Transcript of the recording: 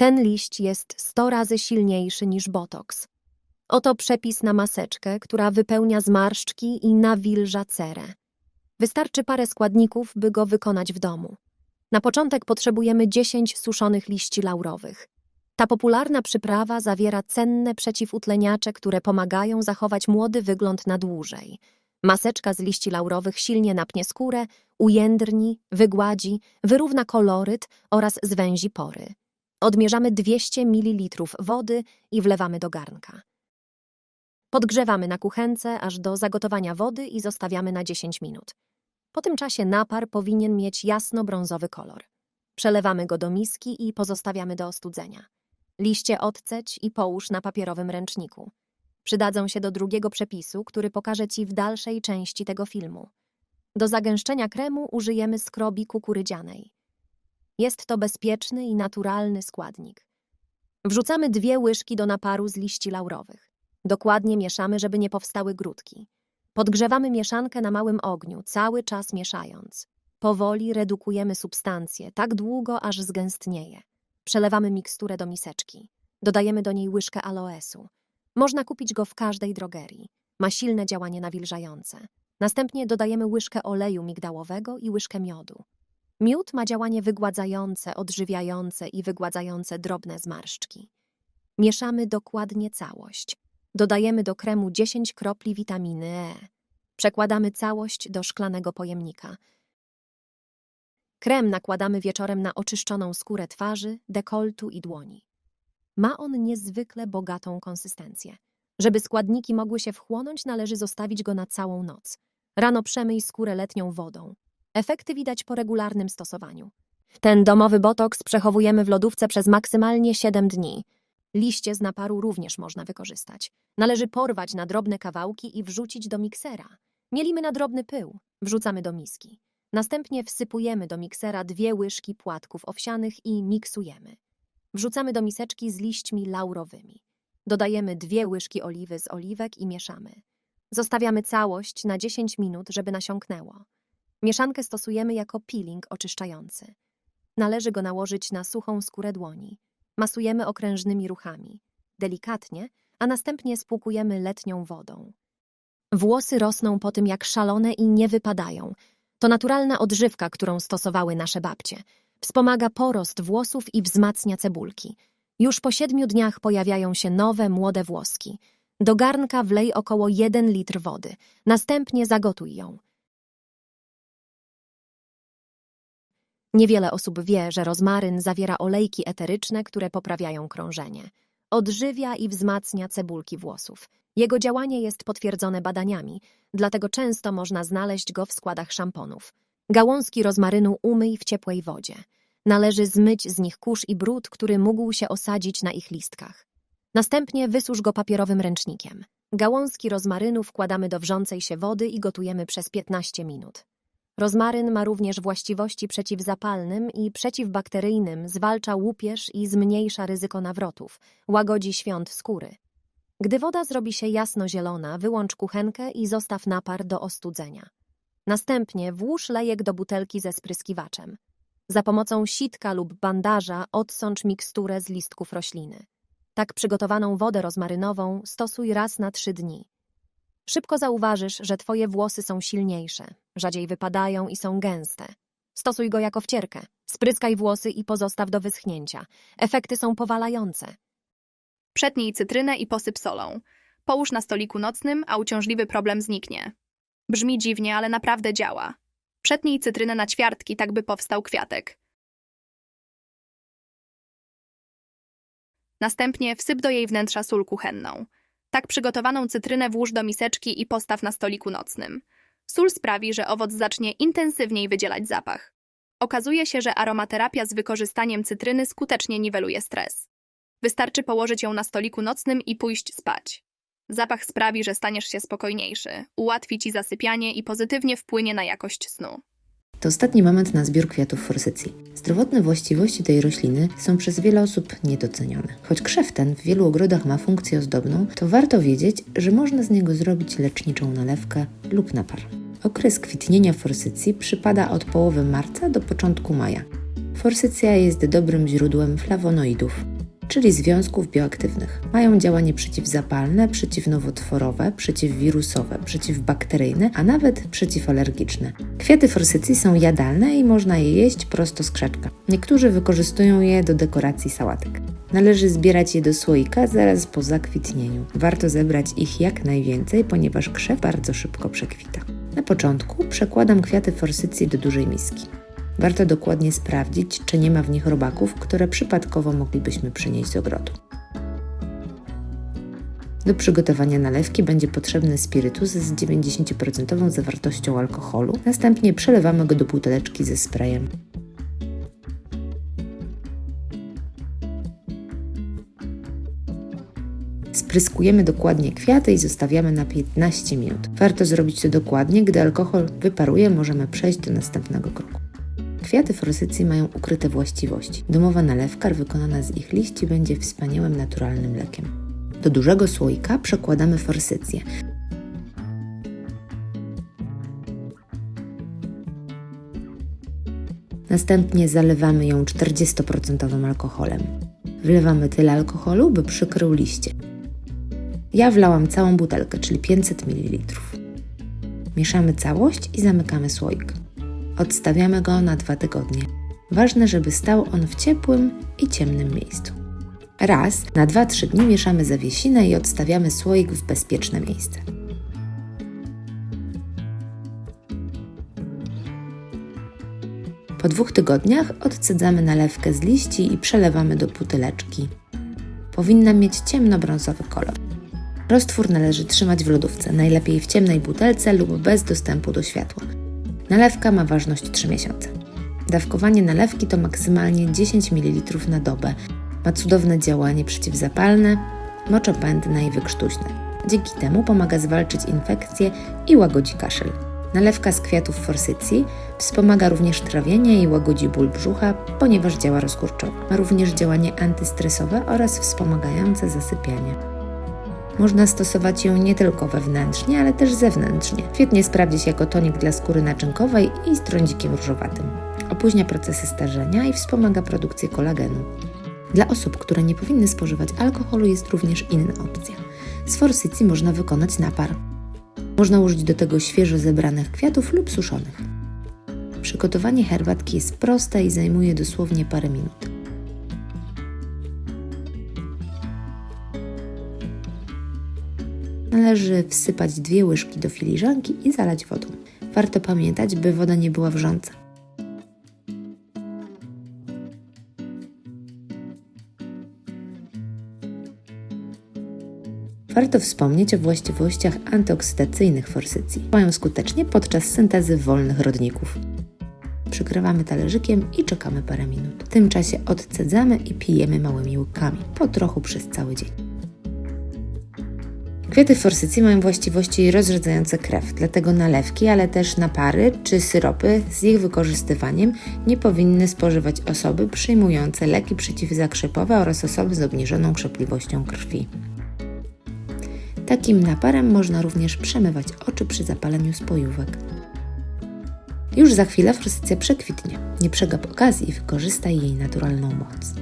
Ten liść jest 100 razy silniejszy niż botoks. Oto przepis na maseczkę, która wypełnia zmarszczki i nawilża cerę. Wystarczy parę składników, by go wykonać w domu. Na początek potrzebujemy 10 suszonych liści laurowych. Ta popularna przyprawa zawiera cenne przeciwutleniacze, które pomagają zachować młody wygląd na dłużej. Maseczka z liści laurowych silnie napnie skórę, ujędrni, wygładzi, wyrówna koloryt oraz zwęzi pory. Odmierzamy 200 ml wody i wlewamy do garnka. Podgrzewamy na kuchence aż do zagotowania wody i zostawiamy na 10 minut. Po tym czasie napar powinien mieć jasno-brązowy kolor. Przelewamy go do miski i pozostawiamy do ostudzenia. Liście odceć i połóż na papierowym ręczniku. Przydadzą się do drugiego przepisu, który pokażę Ci w dalszej części tego filmu. Do zagęszczenia kremu użyjemy skrobi kukurydzianej. Jest to bezpieczny i naturalny składnik. Wrzucamy dwie łyżki do naparu z liści laurowych. Dokładnie mieszamy, żeby nie powstały grudki. Podgrzewamy mieszankę na małym ogniu, cały czas mieszając. Powoli redukujemy substancję, tak długo, aż zgęstnieje. Przelewamy miksturę do miseczki. Dodajemy do niej łyżkę aloesu. Można kupić go w każdej drogerii. Ma silne działanie nawilżające. Następnie dodajemy łyżkę oleju migdałowego i łyżkę miodu. Miód ma działanie wygładzające, odżywiające i wygładzające drobne zmarszczki. Mieszamy dokładnie całość. Dodajemy do kremu 10 kropli witaminy E. Przekładamy całość do szklanego pojemnika. Krem nakładamy wieczorem na oczyszczoną skórę twarzy, dekoltu i dłoni. Ma on niezwykle bogatą konsystencję. Żeby składniki mogły się wchłonąć, należy zostawić go na całą noc. Rano przemyj skórę letnią wodą. Efekty widać po regularnym stosowaniu. Ten domowy botoks przechowujemy w lodówce przez maksymalnie 7 dni. Liście z naparu również można wykorzystać. Należy porwać na drobne kawałki i wrzucić do miksera. Mielimy na drobny pył, wrzucamy do miski. Następnie wsypujemy do miksera dwie łyżki płatków owsianych i miksujemy. Wrzucamy do miseczki z liśćmi laurowymi. Dodajemy dwie łyżki oliwy z oliwek i mieszamy. Zostawiamy całość na 10 minut, żeby nasiąknęło. Mieszankę stosujemy jako peeling oczyszczający. Należy go nałożyć na suchą skórę dłoni. Masujemy okrężnymi ruchami, delikatnie, a następnie spłukujemy letnią wodą. Włosy rosną po tym jak szalone i nie wypadają. To naturalna odżywka, którą stosowały nasze babcie. Wspomaga porost włosów i wzmacnia cebulki. Już po siedmiu dniach pojawiają się nowe, młode włoski. Do garnka wlej około 1 litr wody. Następnie zagotuj ją. Niewiele osób wie, że rozmaryn zawiera olejki eteryczne, które poprawiają krążenie. Odżywia i wzmacnia cebulki włosów. Jego działanie jest potwierdzone badaniami, dlatego często można znaleźć go w składach szamponów. Gałązki rozmarynu umyj w ciepłej wodzie. Należy zmyć z nich kurz i brud, który mógł się osadzić na ich listkach. Następnie wysusz go papierowym ręcznikiem. Gałązki rozmarynu wkładamy do wrzącej się wody i gotujemy przez 15 minut. Rozmaryn ma również właściwości przeciwzapalnym i przeciwbakteryjnym, zwalcza łupież i zmniejsza ryzyko nawrotów, łagodzi świąt skóry. Gdy woda zrobi się jasno-zielona, wyłącz kuchenkę i zostaw napar do ostudzenia. Następnie włóż lejek do butelki ze spryskiwaczem. Za pomocą sitka lub bandaża odsącz miksturę z listków rośliny. Tak przygotowaną wodę rozmarynową stosuj raz na trzy dni. Szybko zauważysz, że twoje włosy są silniejsze, rzadziej wypadają i są gęste. Stosuj go jako wcierkę. Spryskaj włosy i pozostaw do wyschnięcia. Efekty są powalające. Przetnij cytrynę i posyp solą. Połóż na stoliku nocnym, a uciążliwy problem zniknie. Brzmi dziwnie, ale naprawdę działa. Przetnij cytrynę na ćwiartki, tak by powstał kwiatek. Następnie wsyp do jej wnętrza sól kuchenną. Tak przygotowaną cytrynę włóż do miseczki i postaw na stoliku nocnym. Sól sprawi, że owoc zacznie intensywniej wydzielać zapach. Okazuje się, że aromaterapia z wykorzystaniem cytryny skutecznie niweluje stres. Wystarczy położyć ją na stoliku nocnym i pójść spać. Zapach sprawi, że staniesz się spokojniejszy, ułatwi ci zasypianie i pozytywnie wpłynie na jakość snu. To ostatni moment na zbiór kwiatów forsycji. Zdrowotne właściwości tej rośliny są przez wiele osób niedocenione. Choć krzew ten w wielu ogrodach ma funkcję ozdobną, to warto wiedzieć, że można z niego zrobić leczniczą nalewkę lub napar. Okres kwitnienia forsycji przypada od połowy marca do początku maja. Forsycja jest dobrym źródłem flawonoidów, czyli związków bioaktywnych. Mają działanie przeciwzapalne, przeciwnowotworowe, przeciwwirusowe, przeciwbakteryjne, a nawet przeciwalergiczne. Kwiaty forsycji są jadalne i można je jeść prosto z krzaczka. Niektórzy wykorzystują je do dekoracji sałatek. Należy zbierać je do słoika zaraz po zakwitnieniu. Warto zebrać ich jak najwięcej, ponieważ krzew bardzo szybko przekwita. Na początku przekładam kwiaty forsycji do dużej miski. Warto dokładnie sprawdzić, czy nie ma w nich robaków, które przypadkowo moglibyśmy przynieść z ogrodu. Do przygotowania nalewki będzie potrzebny spirytus z 90% zawartością alkoholu. Następnie przelewamy go do buteleczki ze sprayem. Spryskujemy dokładnie kwiaty i zostawiamy na 15 minut. Warto zrobić to dokładnie, gdy alkohol wyparuje, możemy przejść do następnego kroku. Kwiaty forsycji mają ukryte właściwości. Domowa nalewka wykonana z ich liści będzie wspaniałym naturalnym lekiem. Do dużego słoika przekładamy forsycję. Następnie zalewamy ją 40% alkoholem. Wlewamy tyle alkoholu, by przykrył liście. Ja wlałam całą butelkę, czyli 500 ml. Mieszamy całość i zamykamy słoik. Odstawiamy go na dwa tygodnie. Ważne, żeby stał on w ciepłym i ciemnym miejscu. Raz na 2-3 dni mieszamy zawiesinę i odstawiamy słoik w bezpieczne miejsce. Po dwóch tygodniach odcedzamy nalewkę z liści i przelewamy do buteleczki. Powinna mieć ciemnobrązowy kolor. Roztwór należy trzymać w lodówce, najlepiej w ciemnej butelce lub bez dostępu do światła. Nalewka ma ważność 3 miesiące. Dawkowanie nalewki to maksymalnie 10 ml na dobę. Ma cudowne działanie przeciwzapalne, moczopędne i wykrztuśne. Dzięki temu pomaga zwalczyć infekcje i łagodzi kaszel. Nalewka z kwiatów forsycji wspomaga również trawienie i łagodzi ból brzucha, ponieważ działa rozkurczowo. Ma również działanie antystresowe oraz wspomagające zasypianie. Można stosować ją nie tylko wewnętrznie, ale też zewnętrznie. Świetnie sprawdzi się jako tonik dla skóry naczynkowej i z trądzikiem różowatym. Opóźnia procesy starzenia i wspomaga produkcję kolagenu. Dla osób, które nie powinny spożywać alkoholu jest również inna opcja. Z forsycji można wykonać napar. Można użyć do tego świeżo zebranych kwiatów lub suszonych. Przygotowanie herbatki jest proste i zajmuje dosłownie parę minut. Należy wsypać dwie łyżki do filiżanki i zalać wodą. Warto pamiętać, by woda nie była wrząca. Warto wspomnieć o właściwościach antyoksydacyjnych forsycji. Działają skutecznie podczas syntezy wolnych rodników. Przykrywamy talerzykiem i czekamy parę minut. W tym czasie odcedzamy i pijemy małymi łykami, po trochu przez cały dzień. Kwiaty forsycji mają właściwości rozrzedzające krew, dlatego nalewki, ale też napary czy syropy z ich wykorzystywaniem nie powinny spożywać osoby przyjmujące leki przeciwzakrzepowe oraz osoby z obniżoną krzepliwością krwi. Takim naparem można również przemywać oczy przy zapaleniu spojówek. Już za chwilę forsycja przekwitnie. Nie przegap okazji i wykorzystaj jej naturalną moc.